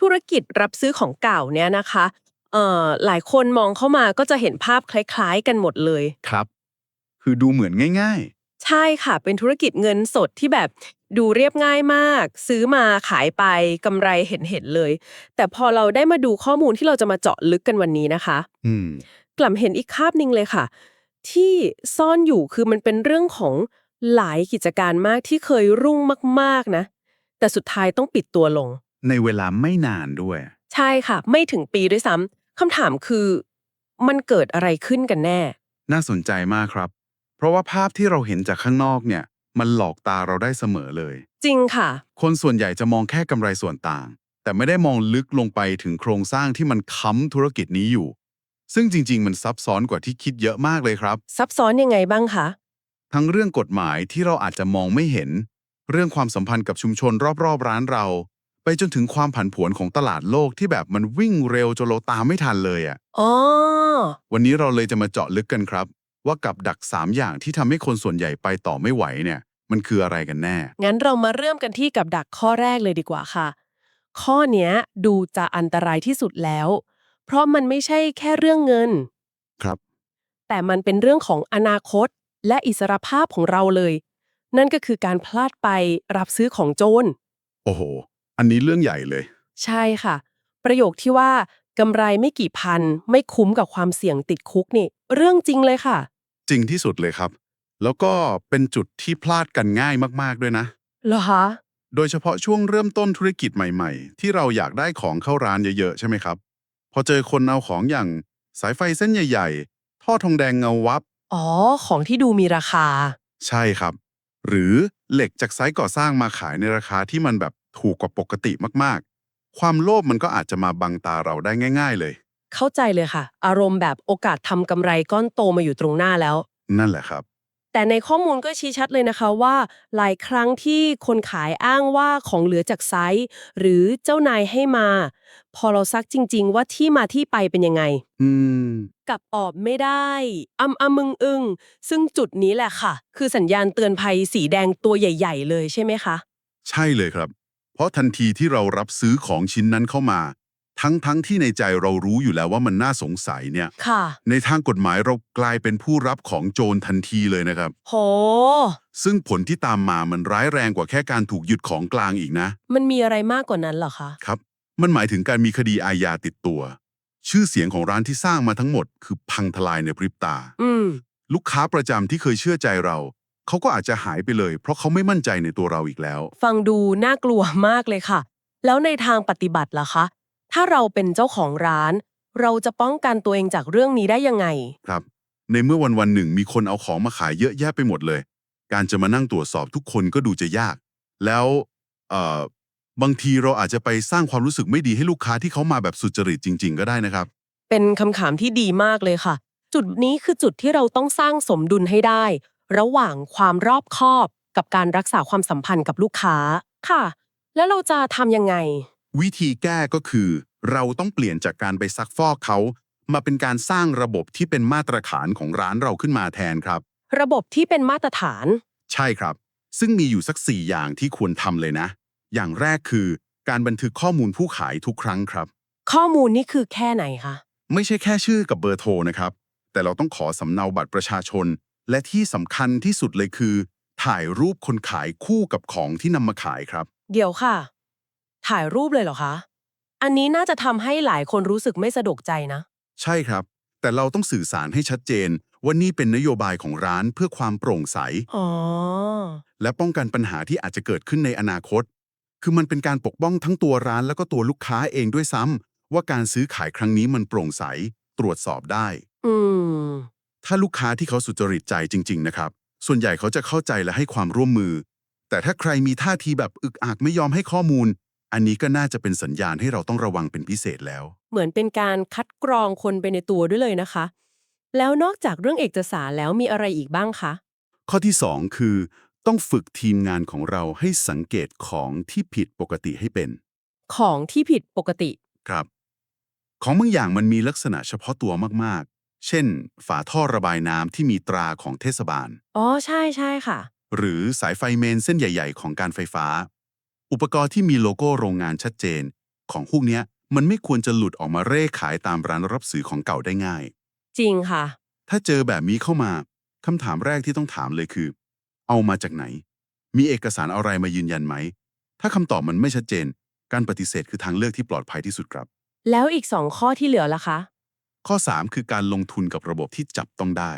ธุรกิจรับซื้อของเก่าเนี่ยนะคะเอ่อหลายคนมองเข้ามาก็จะเห็นภาพคล้าย ๆ กันหมดเลย ครับ คือดูเหมือนง่าย ใช่ค่ะ เป็นธุรกิจเงินสดที่แบบดูเรียบง่ายมาก ซื้อมาขายไปกำไรเห็นเห็นๆเลย แต่พอเราได้มาดูข้อมูลที่เราจะมาเจาะลึกกันวันนี้นะคะ ๆ อืม กล่ำเห็นอีกคาบหนึ่งเลยค่ะ ที่ซ่อนอยู่คือมันเป็นเรื่องของหลายกิจการมากที่เคยรุ่งมาก ๆนะ แต่สุดท้ายต้องปิดตัวลง ในเวลาไม่นานด้วย ใช่ค่ะ ไม่ถึงปีด้วยซ้ำคำถามคือ มันเกิดอะไรขึ้นกันแน่ น่าสนใจมากครับ เพราะว่าภาพที่เราเห็นจากข้างนอกเนี่ย มันหลอกตาเราได้เสมอเลย จริงค่ะ คนส่วนใหญ่จะมองแค่กำไรส่วนต่าง แต่ไม่ได้มองลึกลงไปถึงโครงสร้างที่มันค้ำธุรกิจนี้อยู่ ซึ่งจริง ๆ มันซับซ้อนกว่าที่คิดเยอะมากเลยครับ ซับซ้อนยังไงบ้างคะ ทั้งเรื่องกฎหมายที่เราอาจจะมองไม่เห็น เรื่องความสัมพันธ์กับชุมชนรอบๆ ร้านเราไป จนถึงความผันผวนของตลาดโลกที่แบบมันวิ่งเร็วจนเราตามไม่ทันเลยอะ่ะอ๋อ วันนี้เราเลยจะมาเจาะลึกกันครับ ว่ากับดัก 3 อย่างที่ทำให้คนส่วนใหญ่ไปต่อไม่ไหวเนี่ย มันคืออะไรกันแน่ งั้นเรามาเริ่มกันที่กับดักข้อแรกเลยดีกว่าค่ะ ข้อเนี้ยดูจะอันตรายที่สุดแล้ว เพราะมันไม่ใช่แค่เรื่องเงิน ครับ แต่มันเป็นเรื่องของอนาคตและอิสรภาพของเราเลย นั่นก็คือการพลาดไปรับซื้อของโจร โอ้โห อันนี้เรื่องใหญ่เลย ใช่ค่ะ ประโยคที่ว่ากำไรไม่กี่พัน ไม่คุ้มกับความเสี่ยงติดคุกนี่ เรื่องจริงเลยค่ะ จริงที่สุดเลยครับ แล้วก็เป็นจุดที่พลาดกันง่ายมากๆด้วยนะ เหรอคะ โดยเฉพาะช่วงเริ่มต้นธุรกิจใหม่ๆ ที่เราอยากได้ของเข้าร้านเยอะๆ ใช่ไหมครับ พอเจอคนเอาของอย่างสายไฟเส้นใหญ่ ๆ ท่อทองแดงเงาวับ อ๋อ ของที่ดูมีราคา ใช่ครับ หรือเหล็กจากไซต์ก่อสร้างมาขายในราคาที่มันแบบ ถูกกว่าปกติมากๆ ความโลภมันก็อาจจะมาบังตาเราได้ง่าย ๆ เลย เข้าใจเลยค่ะ อารมณ์แบบโอกาสทำกำไรก้อนโตมาอยู่ตรงหน้าแล้ว นั่นแหละครับ แต่ในข้อมูลก็ชี้ชัดเลยนะคะว่า หลายครั้งที่คนขายอ้างว่าของเหลือจากไซต์หรือเจ้านายให้มา พอเราซักจริง ๆ ว่าที่มาที่ไปเป็นยังไง อืม กลับออบไม่ได้อ้ำอ้ำมึงอึงซึ่งจุดนี้แหละค่ะ คือสัญญาณเตือนภัยสีแดงตัวใหญ่ ๆ เลยใช่ไหมคะ ใช่เลยครับเพ ราะทันทีที่เรารับซื้อของชิ้นนั้นเข้ามา ทั้งๆทที่ในใจเรารู้อยู่แล้วว่ามันน่าสงสัยเนี่ย ค่ะ ในทางกฎหมายเรากลายเป็นผู้รับของโจรทันทีเลยนะครับ โห ซึ่งผลที่ตามมามันร้ายแรงกว่าแค่การถูกยึดของกลางอีกนะ มันมีอะไรมากกว่านั้นเหรอคะ ครับ มันหมายถึงการมีคดีอาญาติดตัว ชื่อเสียงของร้านที่สร้างมาทั้งหมด คือพังทลายในพริบตา อืม ลูกค้าประจำที่เคยเชื่อใจเรา เขาก็อาจจะหายไปเลย เพราะเขาไม่มั่นใจในตัวเราอีกแล้ว ฟังดูน่ากลัวมากเลยค่ะ แล้วในทางปฏิบัติล่ะคะ ถ้าเราเป็นเจ้าของร้าน เราจะป้องกันตัวเองจากเรื่องนี้ได้ยังไง ครับ ในเมื่อวันวันๆหนึ่งมีคนเอาของมาขายเยอะแยะไปหมดเลย การจะมานั่งตรวจสอบทุกคนก็ดูจะยาก แล้วเอ่อบางทีเราอาจจะไปสร้างความรู้สึกไม่ดีให้ลูกค้าที่เขามาแบบสุจริตจริง ๆ ก็ได้นะครับ เป็นคำถามที่ดีมากเลยค่ะ จุดนี้คือจุดที่เราต้องสร้างสมดุลให้ได้ ระหว่างความรอบคอบกับการรักษาความสัมพันธ์กับลูกค้าค่ะ แล้วเราจะทำยังไง วิธีแก้ก็คือ เราต้องเปลี่ยนจากการไปซักฟอกเขา มาเป็นการสร้างระบบที่เป็นมาตรฐานของร้านเราขึ้นมาแทนครับ ระบบที่เป็นมาตรฐาน ใช่ครับ ซึ่งมีอยู่สัก 4 อย่างที่ควรทำเลยนะ อย่างแรกคือ การบันทึกข้อมูลผู้ขายทุกครั้งครับ ข้อมูลนี่คือแค่ไหนคะ ไม่ใช่แค่ชื่อกับเบอร์โทรนะครับ แต่เราต้องขอสำเนาบัตรประชาชน และที่สำคัญที่สุดเลยคือ ถ่ายรูปคนขายคู่กับของที่นำมาขายครับ เดี๋ยวค่ะ ถ่ายรูปเลยเหรอคะ อันนี้น่าจะทำให้หลายคนรู้สึกไม่สะดวกใจนะ ใช่ครับ แต่เราต้องสื่อสารให้ชัดเจน ว่านี่เป็นนโยบายของร้านเพื่อความโปร่งใส อ๋อ และป้องกันปัญหาที่อาจจะเกิดขึ้นในอนาคต คือมันเป็นการปกป้องทั้งตัวร้านแล้วก็ตัวลูกค้าเองด้วยซ้ำว่าการซื้อขายครั้งนี้มันโปร่งใส ตรวจสอบได้ อืม ถ้าลูกค้าที่เขาสุจริตใจจริง ๆ นะครับ ส่วนใหญ่เขาจะเข้าใจและให้ความร่วมมือ แต่ถ้าใครมีท่าทีแบบอึกอักไม่ยอมให้ข้อมูล อันนี้ก็น่าจะเป็นสัญญาณให้เราต้องระวังเป็นพิเศษแล้ว เหมือนเป็นการคัดกรองคนไปในตัวด้วยเลยนะคะ แล้วนอกจากเรื่องเอกสารแล้วมีอะไรอีกบ้างคะ ข้อที่ 2 คือ ต้องฝึกทีมงานของเราให้สังเกตของที่ผิดปกติให้เป็นของที่ผิดปกติ ครับ ของบางอย่างมันมีลักษณะเฉพาะตัวมากๆ เช่น ฝาท่อระบายน้ำที่มีตราของเทศบาล อ๋อใช่ใช่ค่ะ หรือสายไฟเมนเส้นใหญ่ ๆ ของการไฟฟ้า อุปกรณ์ที่มีโลโก้โรงงานชัดเจน ของพวกเนี้ยมันไม่ควรจะหลุดออกมาเร่ขายตามร้านรับซื้อของเก่าได้ง่าย จริงค่ะ ถ้าเจอแบบนี้เข้ามาคำถามแรกที่ต้องถามเลยคือ เอามาจากไหน มีเอกสารอะไรมายืนยันไหม ถ้าคำตอบมันไม่ชัดเจน การปฏิเสธคือทางเลือกที่ปลอดภัยที่สุดครับ แล้วอีกสองข้อที่เหลือล่ะคะ ข้อ 3 คือการลงทุนกับระบบที่จับต้องได้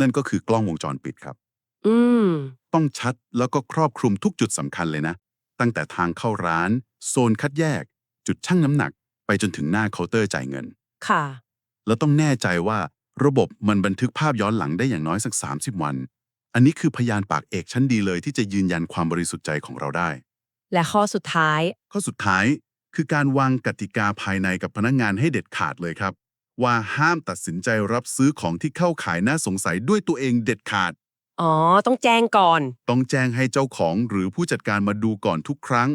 นั่นก็คือกล้องวงจรปิดครับ อืม ต้องชัดแล้วก็ครอบคลุมทุกจุดสำคัญเลยนะ ตั้งแต่ทางเข้าร้าน โซนคัดแยก จุดชั่งน้ำหนัก ไปจนถึงหน้าเคาน์เตอร์จ่ายเงิน ค่ะ แล้วต้องแน่ใจว่าระบบมันบันทึกภาพย้อนหลังได้อย่างน้อยสัก 30 วัน อันนี้คือพยานปากเอกชั้นดีเลยที่จะยืนยันความบริสุทธิ์ใจของเราได้ และข้อสุดท้าย ข้อสุดท้ายคือการวางกติกาภายในกับพนักงานให้เด็ดขาดเลยครับ ว่าห้ามตัดสินใจรับซื้อของที่เข้าขายน่าสงสัยด้วยตัวเองเด็ดขาด อ๋อ ต้องแจ้งก่อน ต้องแจ้งให้เจ้าของหรือผู้จัดการมาดูก่อนทุกครั้ง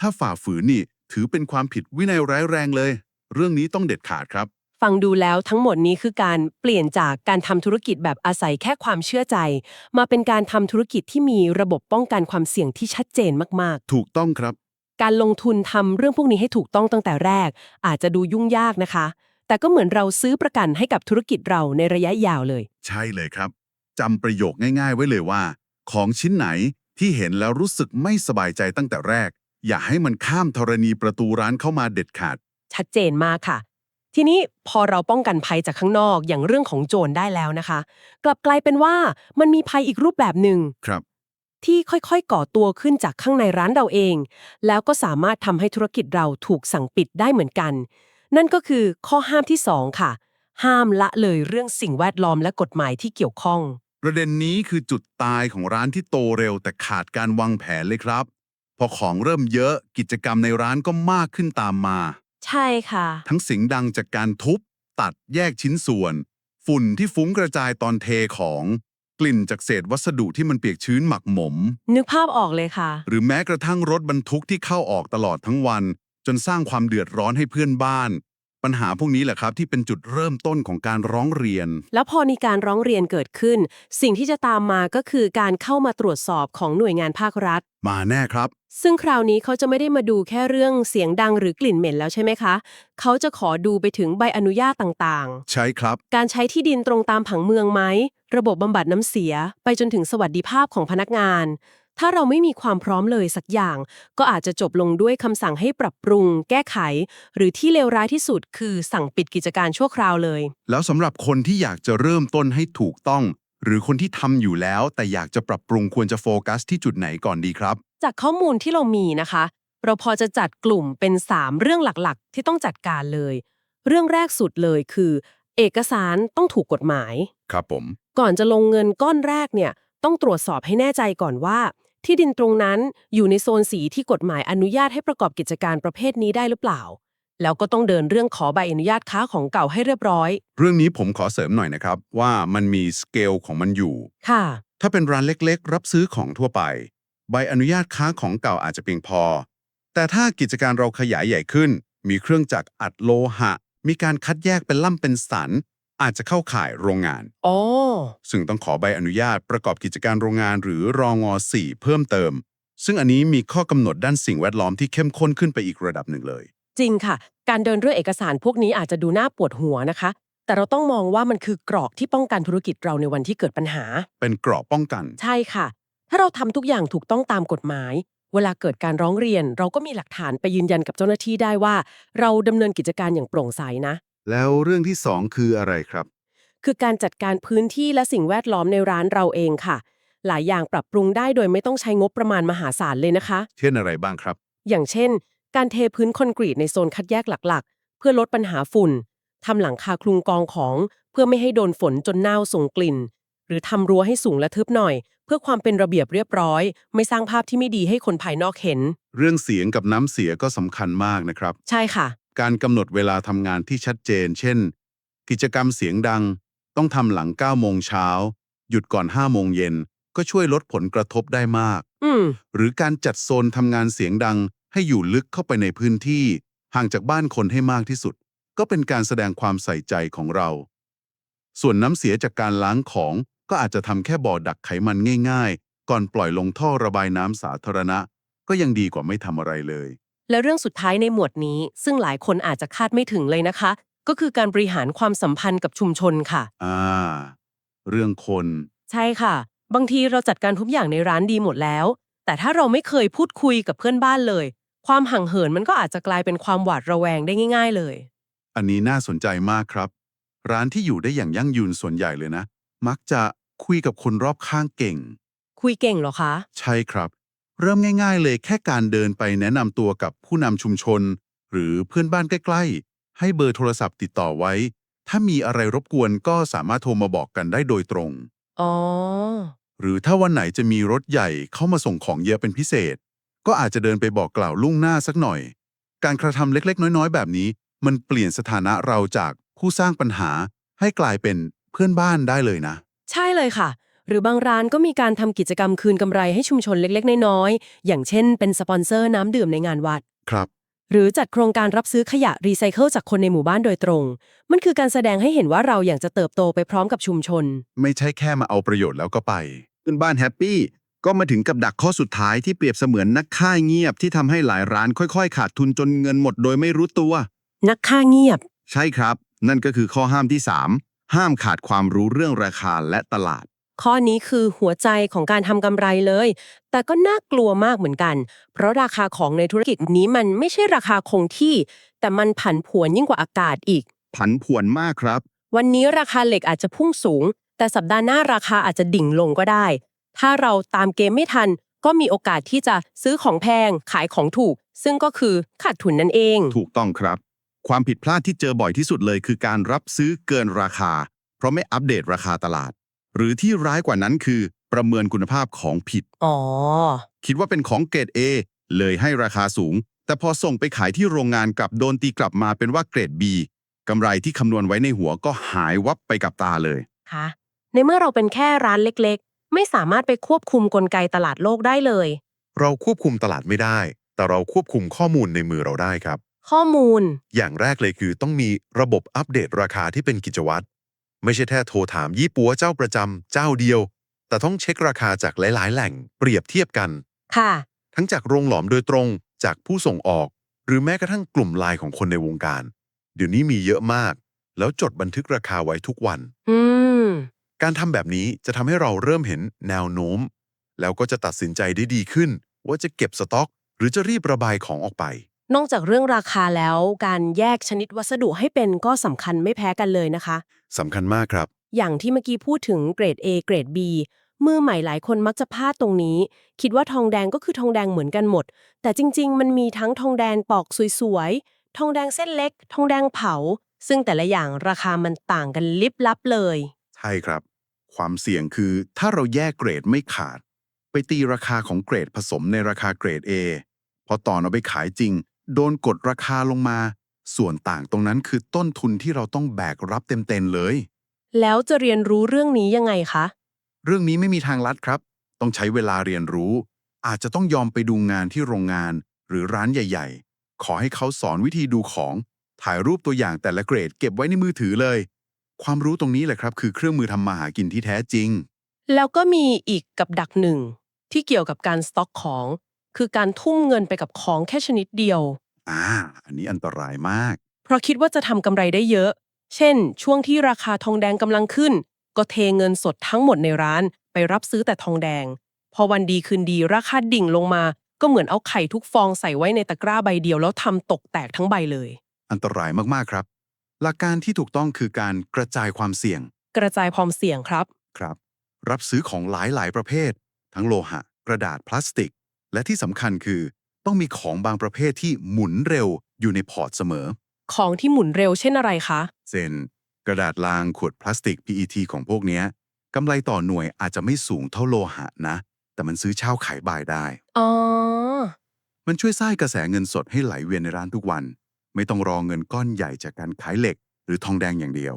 ถ้าฝ่าฝืนนี่ถือเป็นความผิดวินัยร้ายแรงเลย เรื่องนี้ต้องเด็ดขาดครับ ฟังดูแล้วทั้งหมดนี้คือการเปลี่ยนจากการทำธุรกิจแบบอาศัยแค่ความเชื่อใจ มาเป็นการทำธุรกิจที่มีระบบป้องกันความเสี่ยงที่ชัดเจนมากถูกต้องครับ ๆ การลงทุนทำเรื่องพวกนี้ให้ถูกต้องตั้งแต่แรก อาจจะดูยุ่งยากนะคะ แต่ก็เหมือนเราซื้อประกันให้กับธุรกิจเราในระยะยาวเลย ใช่เลยครับจำประโยคง่ายๆ ไว้เลยว่า ของชิ้นไหนที่เห็นแล้วรู้สึกไม่สบายใจตั้งแต่แรก อย่าให้มันข้ามธรณีประตูร้านเข้ามาเด็ดขาด ชัดเจนมากค่ะ ทีนี้พอเราป้องกันภัยจากข้างนอกอย่างเรื่องของโจรได้แล้วนะคะ กลับกลายเป็นว่ามันมีภัยอีกรูปแบบหนึ่งครับ ที่ค่อยๆ ก่อตัวขึ้นจากข้างในร้านเราเอง แล้วก็สามารถทำให้ธุรกิจเราถูกสั่งปิดได้เหมือนกัน นั่นก็คือข้อห้ามที่ 2 ค่ะ ห้ามละเลยเรื่องสิ่งแวดล้อมและกฎหมายที่เกี่ยวข้อง ประเด็นนี้คือจุดตายของร้านที่โตเร็วแต่ขาดการวางแผนเลยครับ พอของเริ่มเยอะกิจกรรมในร้านก็มากขึ้นตามมา ใช่ค่ะ ทั้งเสียงดังจากการทุบ ตัดแยกชิ้นส่วน ฝุ่นที่ฟุ้งกระจายตอนเทของ กลิ่นจากเศษวัสดุที่มันเปียกชื้นหมักหมม นึกภาพออกเลยค่ะ หรือแม้กระทั่งรถบรรทุกที่เข้าออกตลอดทั้งวัน จนสร้างความเดือดร้อนให้เพื่อนบ้าน ปัญหาพวกนี้แหละครับที่เป็นจุดเริ่มต้นของการร้องเรียน แล้วพอมีการร้องเรียนเกิดขึ้น สิ่งที่จะตามมาก็คือการเข้ามาตรวจสอบของหน่วยงานภาครัฐ มาแน่ครับ ซึ่งคราวนี้เขาจะไม่ได้มาดูแค่เรื่องเสียงดังหรือกลิ่นเหม็นแล้วใช่ไหมคะ เขาจะขอดูไปถึงใบอนุญาตต่างใช่ครับ ๆ การใช้ที่ดินตรงตามผังเมืองไหม ระบบบำบัดน้ำเสีย ไปจนถึงสวัสดิภาพของพนักงาน ถ้าเราไม่มีความพร้อมเลยสักอย่าง ก็อาจจะจบลงด้วยคำสั่งให้ปรับปรุง แก้ไข หรือที่เลวร้ายที่สุดคือสั่งปิดกิจการชั่วคราวเลย แล้วสำหรับคนที่อยากจะเริ่มต้นให้ถูกต้อง หรือคนที่ทำอยู่แล้ว แต่อยากจะปรับปรุงควรจะโฟกัสที่จุดไหนก่อนดีครับ จากข้อมูลที่เรามีนะคะ เราพอจะจัดกลุ่มเป็น 3 เรื่องหลักๆ ที่ต้องจัดการเลย เรื่องแรกสุดเลยคือ เอกสารต้องถูกกฎหมาย ครับผม ก่อนจะลงเงินก้อนแรกเนี่ยต้องตรวจสอบให้แน่ใจก่อนว่า ที่ดินตรงนั้นอยู่ในโซนสีที่กฎหมายอนุญาตให้ประกอบกิจการประเภทนี้ได้หรือเปล่า แล้วก็ต้องเดินเรื่องขอใบอนุญาตค้าของเก่าให้เรียบร้อย เรื่องนี้ผมขอเสริมหน่อยนะครับ ว่ามันมีสเกลของมันอยู่ ค่ะ ถ้าเป็นร้านเล็กๆ รับซื้อของทั่วไป ใบอนุญาตค้าของเก่าอาจจะเพียงพอ แต่ถ้ากิจการเราขยายใหญ่ขึ้น มีเครื่องจักรอัดโลหะ มีการคัดแยกเป็นล่ำเป็นสัน อาจจะเข้าข่ายโรงงาน อ๋อ ซึ่งต้องขอใบอนุญาตประกอบกิจการโรงงานหรือรองอ4เพิ่มเติม ซึ่งอันนี้มีข้อกำหนดด้านสิ่งแวดล้อมที่เข้มข้นขึ้นไปอีกระดับหนึ่งเลย จริงค่ะ การเดินเรื่องเอกสารพวกนี้อาจจะดูน่าปวดหัวนะคะ แต่เราต้องมองว่ามันคือกรอกที่ป้องกันธุรกิจเราในวันที่เกิดปัญหา เป็นกรอบป้องกัน ใช่ค่ะ ถ้าเราทำทุกอย่างถูกต้องตามกฎหมาย เวลาเกิดการร้องเรียน เราก็มีหลักฐานไปยืนยันกับเจ้าหน้าที่ได้ว่า เราดำเนินกิจการอย่างโปร่งใสนะ แล้วเรื่องที่สองคืออะไรครับ คือการจัดการพื้นที่และสิ่งแวดล้อมในร้านเราเองค่ะ หลายอย่างปรับปรุงได้โดยไม่ต้องใช้งบประมาณมหาศาลเลยนะคะ เช่นอะไรบ้างครับ อย่างเช่น การเทพื้นคอนกรีตในโซนคัดแยกหลักๆ เพื่อลดปัญหาฝุ่นทำหลังคาคลุมกองของเพื่อไม่ให้โดนฝนจนเน่าส่งกลิ่น หรือทำรั้วให้สูงและทึบหน่อย เพื่อความเป็นระเบียบเรียบร้อย ไม่สร้างภาพที่ไม่ดีให้คนภายนอกเห็น เรื่องเสียงกับน้ำเสียก็สำคัญมากนะครับ ใช่ค่ะ การกำหนดเวลาทำงานที่ชัดเจน เช่น กิจกรรมเสียงดัง ต้องทำหลัง9โมงเช้า หยุดก่อน5โมงเย็น ก็ช่วยลดผลกระทบได้มาก อืม หรือการจัดโซนทำงานเสียงดัง ให้อยู่ลึกเข้าไปในพื้นที่ ห่างจากบ้านคนให้มากที่สุด ก็เป็นการแสดงความใส่ใจของเรา ส่วนน้ำเสียจากการล้างของก็อาจจะทำแค่บ่อดักไขมันง่าย ๆ ก่อนปล่อยลงท่อระบายน้ำสาธารณะ ก็ยังดีกว่าไม่ทำอะไรเลย และเรื่องสุดท้ายในหมวดนี้ ซึ่งหลายคนอาจจะคาดไม่ถึงเลยนะคะ ก็คือการบริหารความสัมพันธ์กับชุมชนค่ะ อ่า เรื่องคน ใช่ค่ะ บางทีเราจัดการทุกอย่างในร้านดีหมดแล้ว แต่ถ้าเราไม่เคยพูดคุยกับเพื่อนบ้านเลย ความห่างเหินมันก็อาจจะกลายเป็นความหวาดระแวงได้ง่าย ๆ เลย อันนี้น่าสนใจมากครับ ร้านที่อยู่ได้อย่างยั่งยืนส่วนใหญ่เลยนะ มักจะคุยกับคนรอบข้างเก่ง คุยเก่งเหรอคะ ใช่ครับ เริ่มง่าย ๆ เลยแค่การเดินไปแนะนำตัวกับผู้นำชุมชน หรือเพื่อนบ้านใกล้ ๆ ให้เบอร์โทรศัพท์ติดต่อไว้ ถ้ามีอะไรรบกวนก็สามารถโทรมาบอกกันได้โดยตรง อ๋อ หรือถ้าวันไหนจะมีรถใหญ่เข้ามาส่งของเยอะเป็นพิเศษ ก็อาจจะเดินไปบอกกล่าวล่วงหน้าสักหน่อย การกระทำเล็กๆ น้อยๆ แบบนี้ มันเปลี่ยนสถานะเราจากผู้สร้างปัญหาให้กลายเป็นเพื่อนบ้านได้เลยนะ ใช่เลยค่ะ หรือบางร้านก็มีการทำกิจกรรมคืนกำไรให้ชุมชนเล็กๆ น้อยๆ อย่างเช่นเป็นสปอนเซอร์น้ำดื่มในงานวัด ครับ หรือจัดโครงการรับซื้อขยะรีไซเคิลจากคนในหมู่บ้านโดยตรง มันคือการแสดงให้เห็นว่าเราอยากจะเติบโตไปพร้อมกับชุมชน ไม่ใช่แค่มาเอาประโยชน์แล้วก็ไปเพื่อนบ้านแฮปปี้ก็มาถึงกับดักข้อสุดท้ายที่เปรียบเสมือนนักฆ่าเงียบที่ทำให้หลายร้านค่อย ๆ ขาดทุนจนเงินหมดโดยไม่รู้ตัว นักฆ่าเงียบ ใช่ครับ นั่นก็คือข้อห้ามที่ 3 ห้ามขาดความรู้เรื่องราคาและตลาด ข้อนี้คือหัวใจของการทำกำไรเลย แต่ก็น่ากลัวมากเหมือนกัน เพราะราคาของในธุรกิจนี้มันไม่ใช่ราคาคงที่ แต่มันผันผวนยิ่งกว่าอากาศอีก ผันผวนมากครับ วันนี้ราคาเหล็กอาจจะพุ่งสูง แต่สัปดาห์หน้าราคาอาจจะดิ่งลงก็ได้ ถ้าเราตามเกมไม่ทัน ก็มีโอกาสที่จะซื้อของแพง ขายของถูก ซึ่งก็คือขาดทุนนั่นเอง ถูกต้องครับ ความผิดพลาดที่เจอบ่อยที่สุดเลย คือการรับซื้อเกินราคา เพราะไม่อัปเดตราคาตลาด หรือที่ร้ายกว่านั้นคือ ประเมินคุณภาพของผิด อ๋อ คิดว่าเป็นของเกรด A เลยให้ราคาสูง แต่พอส่งไปขายที่โรงงานกลับโดนตีกลับมาเป็นว่าเกรด B กำไรที่คำนวณไว้ในหัวก็หายวับไปกับตาเลยคะในเมื่อเราเป็นแค่ร้านเล็กๆ ไม่สามารถไปควบคุมกลไกตลาดโลกได้เลย เราควบคุมตลาดไม่ได้ แต่เราควบคุมข้อมูลในมือเราได้ครับ ข้อมูล อย่างแรกเลยคือต้องมีระบบอัปเดตราคาที่เป็นกิจวัตร ไม่ใช่แค่โทรถามยี่ปัวเจ้าประจำเจ้าเดียว แต่ต้องเช็คราคาจากหลาย ๆ แหล่งเปรียบเทียบกัน ค่ะ ทั้งจากโรงหลอมโดยตรงจากผู้ส่งออก หรือแม้กระทั่งกลุ่มไลน์ของคนในวงการ เดี๋ยวนี้มีเยอะมาก แล้วจดบันทึกราคาไว้ทุกวัน อืม การทำแบบนี้จะทำให้เราเริ่มเห็นแนวโน้ม แล้วก็จะตัดสินใจได้ดีขึ้น ว่าจะเก็บสต็อก หรือจะรีบระบายของออกไป นอกจากเรื่องราคาแล้วการแยกชนิดวัสดุให้เป็นก็สำคัญไม่แพ้กันเลยนะคะ สำคัญมากครับ อย่างที่เมื่อกี้พูดถึงเกรด A เกรด B มือใหม่หลายคนมักจะพลาดตรงนี้ คิดว่าทองแดงก็คือทองแดงเหมือนกันหมด แต่จริง ๆ มันมีทั้งทองแดงปอกสวยๆ ทองแดงเส้นเล็ก ทองแดงเผา ซึ่งแต่ละอย่างราคามันต่างกันลิบลับเลย ใช่ครับ ความเสี่ยงคือถ้าเราแยกเกรดไม่ขาด ไปตีราคาของเกรดผสมในราคาเกรด A พอตอนเอาไปขายจริง โดนกดราคาลงมา ส่วนต่างตรงนั้นคือต้นทุนที่เราต้องแบกรับเต็มๆเลย แล้วจะเรียนรู้เรื่องนี้ยังไงคะ เรื่องนี้ไม่มีทางลัดครับ ต้องใช้เวลาเรียนรู้ อาจจะต้องยอมไปดูงานที่โรงงาน หรือร้านใหญ่ ๆ ขอให้เขาสอนวิธีดูของ ถ่ายรูปตัวอย่างแต่ละเกรด เก็บไว้ในมือถือเลย ความรู้ตรงนี้แหละครับ คือเครื่องมือทำมาหากินที่แท้จริง แล้วก็มีอีกกับดักหนึ่งที่เกี่ยวกับการสต็อกของ คือการทุ่มเงินไปกับของแค่ชนิดเดียว อ่า อันนี้อันตรายมาก เพราะคิดว่าจะทำกำไรได้เยอะ เช่น ช่วงที่ราคาทองแดงกำลังขึ้น ก็เทเงินสดทั้งหมดในร้านไปรับซื้อแต่ทองแดง พอวันดีคืนดีราคาดิ่งลงมา ก็เหมือนเอาไข่ทุกฟองใส่ไว้ในตะกร้าใบเดียวแล้วทำตกแตกทั้งใบเลย อันตรายมากๆครับ หลักการที่ถูกต้องคือการกระจายความเสี่ยงกระจายความเสี่ยงครับ ครับ รับซื้อของหลายๆประเภท ทั้งโลหะ กระดาษพลาสติก และที่สำคัญคือ ต้องมีของบางประเภทที่หมุนเร็วอยู่ในพอร์ตเสมอ ของที่หมุนเร็วเช่นอะไรคะ เช่นกระดาษลางขวดพลาสติก PET ของพวกเนี้ยกำไรต่อหน่วยอาจจะไม่สูงเท่าโลหะนะ แต่มันซื้อเช่าขายบ่ายได้ อ๋อ มันช่วยสร้างกระแสเงินสดให้ไหลเวียนในร้านทุกวัน ไม่ต้องรอเงินก้อนใหญ่จากการขายเหล็ก หรือทองแดงอย่างเดียว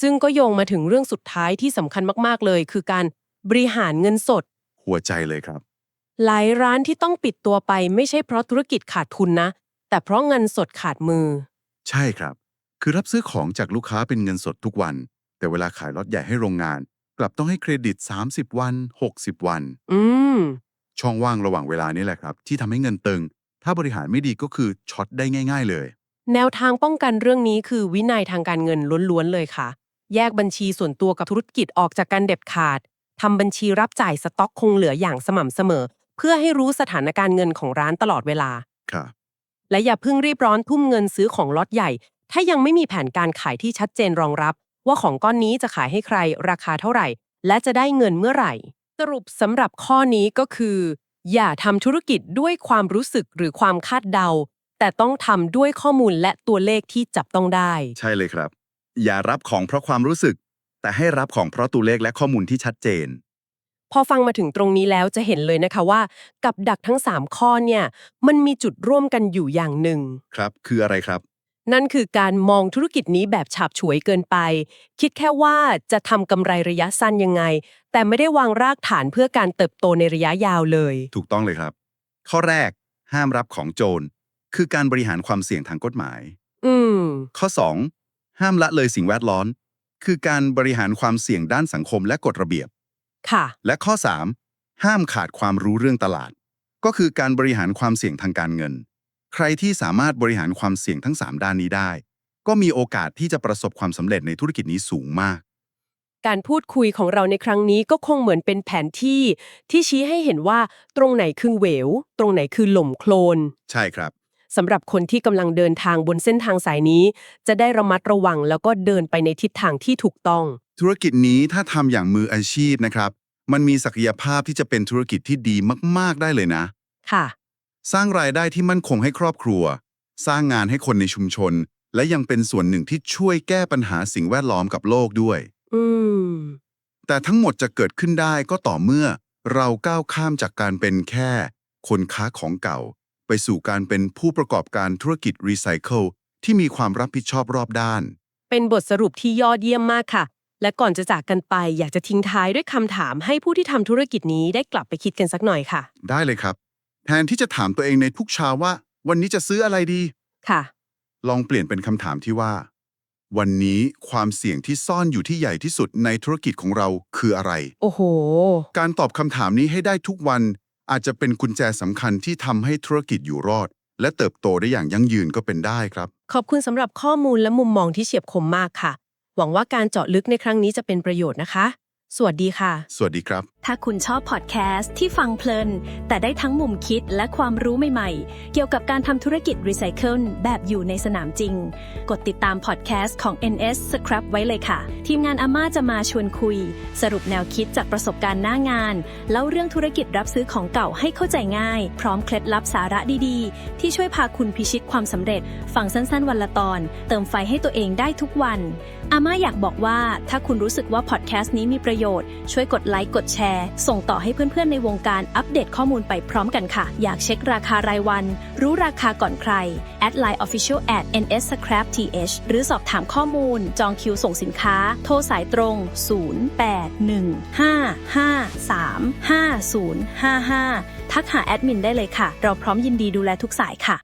ซึ่งก็โยงมาถึงเรื่องสุดท้ายที่สำคัญมากๆเลย คือการบริหารเงินสด หัวใจเลยครับ หลายร้านที่ต้องปิดตัวไปไม่ใช่เพราะธุรกิจขาดทุนนะ แต่เพราะเงินสดขาดมือ ใช่ครับ คือรับซื้อของจากลูกค้าเป็นเงินสดทุกวัน แต่เวลาขายล็อตใหญ่ให้โรงงาน กลับต้องให้เครดิต 30 วัน 60 วัน อืม ช่องว่างระหว่างเวลานี้แหละครับ ที่ทำให้เงินตึง ถ้าบริหารไม่ดีก็คือช็อตได้ง่าย ๆ เลย แนวทางป้องกันเรื่องนี้คือวินัยทางการเงินล้วนๆเลยค่ะ แยกบัญชีส่วนตัวกับธุรกิจออกจากกันเด็ดขาดทำบัญชีรับจ่ายสต็อกคงเหลืออย่างสม่ำเสมอ เพื่อให้รู้สถานการณ์เงินของร้านตลอดเวลาค่ะและอย่าเพิ่งรีบร้อนทุ่มเงินซื้อของล็อตใหญ่ ถ้ายังไม่มีแผนการขายที่ชัดเจนรองรับ ว่าของก้อนนี้จะขายให้ใครราคาเท่าไหร่ และจะได้เงินเมื่อไหร่ สรุปสำหรับข้อนี้ก็คือ อย่าทำธุรกิจด้วยความรู้สึกหรือความคาดเดา แต่ต้องทำด้วยข้อมูลและตัวเลขที่จับต้องได้ ใช่เลยครับ อย่ารับของเพราะความรู้สึก แต่ให้รับของเพราะตัวเลขและข้อมูลที่ชัดเจน พอฟังมาถึงตรงนี้แล้วจะเห็นเลยนะคะว่า กับดักทั้ง 3 ข้อเนี่ยมันมีจุดร่วมกันอยู่อย่างหนึ่ง ครับ คืออะไรครับ นั่นคือการมองธุรกิจนี้แบบฉาบฉวยเกินไป คิดแค่ว่าจะทำกำไรระยะสั้นยังไง แต่ไม่ได้วางรากฐานเพื่อการเติบโตในระยะยาวเลย ถูกต้องเลยครับ ข้อแรก ห้ามรับของโจร คือการบริหารความเสี่ยงทางกฎหมาย อืม ข้อ 2 ห้ามละเลยสิ่งแวดล้อม คือการบริหารความเสี่ยงด้านสังคมและกฎระเบียบ ค่ะ และข้อ 3 ห้ามขาดความรู้เรื่องตลาด ก็คือการบริหารความเสี่ยงทางการเงิน ใครที่สามารถบริหารความเสี่ยงทั้ง 3 ด้านนี้ได้ ก็มีโอกาสที่จะประสบความสำเร็จในธุรกิจนี้สูงมาก การพูดคุยของเราในครั้งนี้ก็คงเหมือนเป็นแผนที่ ที่ชี้ให้เห็นว่าตรงไหนคือเหวตรงไหนคือหล่มโคลน ใช่ครับ สำหรับคนที่กำลังเดินทางบนเส้นทางสายนี้ จะได้ระมัดระวังแล้วก็เดินไปในทิศทางที่ถูกต้อง ธุรกิจนี้ถ้าทำอย่างมืออาชีพนะครับ มันมีศักยภาพที่จะเป็นธุรกิจที่ดีมาก ๆ ได้เลยนะ ค่ะ สร้างรายได้ที่มั่นคงให้ครอบครัว สร้างงานให้คนในชุมชน และยังเป็นส่วนหนึ่งที่ช่วยแก้ปัญหาสิ่งแวดล้อมกับโลกด้วย อืม แต่ทั้งหมดจะเกิดขึ้นได้ก็ต่อเมื่อ เราก้าวข้ามจากการเป็นแค่ คนค้าของเก่า ไปสู่การเป็นผู้ประกอบการธุรกิจรีไซเคิลที่มีความรับผิดชอบรอบด้าน เป็นบทสรุปที่ยอดเยี่ยมมากค่ะ และก่อนจะจากกันไปอยากจะทิ้งท้ายด้วยคำถามให้ผู้ที่ทำธุรกิจนี้ได้กลับไปคิดกันสักหน่อยค่ะ ได้เลยครับ แทนที่จะถามตัวเองในทุกเช้าว่า วันนี้จะซื้ออะไรดี ค่ะ ลองเปลี่ยนเป็นคำถามที่ว่า วันนี้ความเสี่ยงที่ซ่อนอยู่ที่ใหญ่ที่สุดในธุรกิจของเราคืออะไร โอ้โห การตอบคำถามนี้ให้ได้ทุกวัน อาจจะเป็นกุญแจสำคัญที่ทำให้ธุรกิจอยู่รอด และเติบโตได้อย่างยั่งยืนก็เป็นได้ครับ ขอบคุณสำหรับข้อมูลและมุมมองที่เฉียบคมมากค่ะ หวังว่าการเจาะลึกในครั้งนี้จะเป็นประโยชน์นะคะ สวัสดีค่ะ สวัสดีครับ ถ้าคุณชอบพอดแคสต์ที่ฟังเพลิน แต่ได้ทั้งมุมคิดและความรู้ใหม่ๆ เกี่ยวกับการทำธุรกิจรีไซเคิลแบบอยู่ในสนามจริง กดติดตามพอดแคสต์ของ NS Scrap ไว้เลยค่ะ ทีมงานอาม่าจะมาชวนคุย สรุปแนวคิดจากประสบการณ์หน้างานเล่าเรื่องธุรกิจรับซื้อของเก่าให้เข้าใจง่าย พร้อมเคล็ดลับสาระดีๆ ที่ช่วยพาคุณพิชิตความสำเร็จ ฟังสั้นๆ วันละตอน เติมไฟให้ตัวเองได้ทุกวันอาม่าอยากบอกว่าถ้าคุณรู้สึกว่าพอดแคสต์นี้มีประโยชน์ช่วยกดไลค์กดแชร์ส่งต่อให้เพื่อนๆในวงการอัปเดตข้อมูลไปพร้อมกันค่ะ อยากเช็คราคารายวัน รู้ราคาก่อนใครแอดไลน์ official at ns scrap th หรือสอบถามข้อมูล จองคิวส่งสินค้า โทรสายตรง 0815535055 ทักหาแอดมินได้เลยค่ะ เราพร้อมยินดีดูแลทุกสายค่ะ